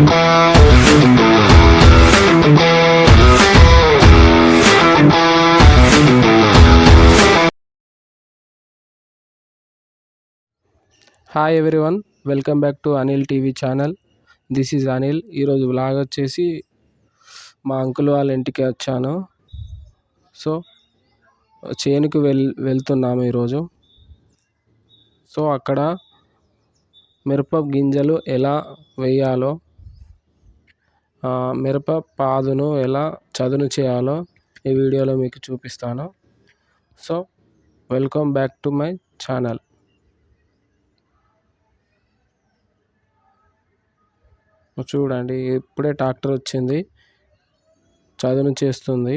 Hi everyone welcome back to Anil TV channel this is Anil ఈరోజు blog వచ్చేసి మా uncle వాళ్ళ ఇంటికి వచ్చాను. సో చేనుకు వెల్ వెళ్తున్నాము ఈరోజు సో అక్కడ మిరప గింజలు ఎలా వేయాలో మిరప పాదును ఎలా చదును చేయాలో ఈ వీడియోలో మీకు చూపిస్తాను. So welcome back to my channel. చూడండి ఇప్పుడే ట్రాక్టర్ వచ్చింది. చదును చేస్తుంది.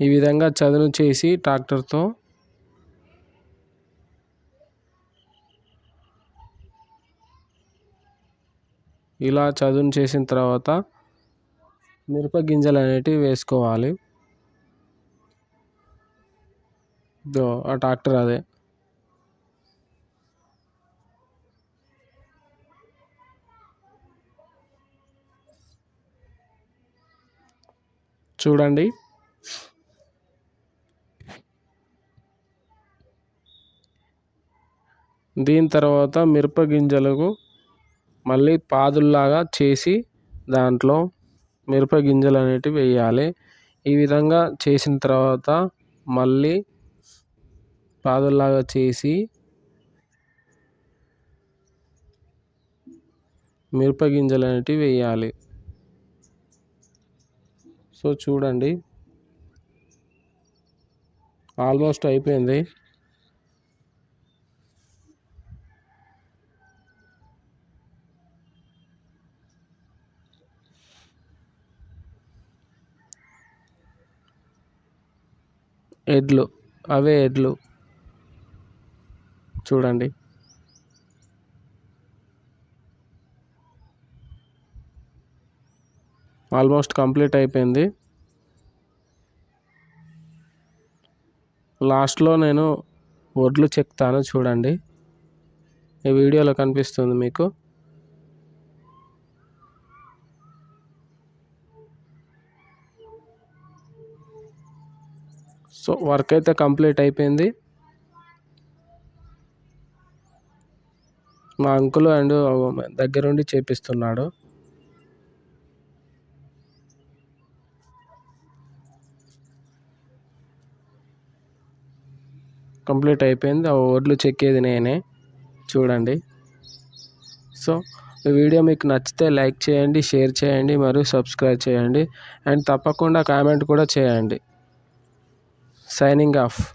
ఈ విధంగా చదును చేసి ట్రాక్టర్తో ఇలా చదును చేసిన తర్వాత మిరప గింజలు అనేటివి వేసుకోవాలి. దో ఆ ట్రాక్టర్ అదే. చూడండి. దీని తర్వాత మిరప గింజలకు మళ్ళీ పాదుల్లాగా చేసి దాంట్లో మిరప గింజలు అనేటివి వేయాలి. ఈ విధంగా చేసిన తర్వాత మళ్ళీ పాదుల్లాగా చేసి మిరప గింజలు అనేటివి వేయాలి. సో చూడండి. ఆల్మోస్ట్ అయిపోయింది. ఎడ్లు అవే ఎడ్లు. చూడండి. ఆల్మోస్ట్ కంప్లీట్ అయిపోయింది. లాస్ట్లో నేను వడ్లు చెక్తాను చూడండి. ఈ వీడియోలో కనిపిస్తుంది మీకు. సో వర్క్ అయితే కంప్లీట్ అయిపోయింది. మా అంకుల్ అండ్ దగ్గరుండి చేపిస్తున్నాడు. కంప్లీట్ అయిపోయింది. ఆ వడ్లు చెక్కేది నేనే. చూడండి. సో ఈ వీడియో మీకు నచ్చితే లైక్ చేయండి షేర్ చేయండి మరియు సబ్స్క్రైబ్ చేయండి. అండ్ తప్పకుండా కామెంట్ కూడా చేయండి. signing off.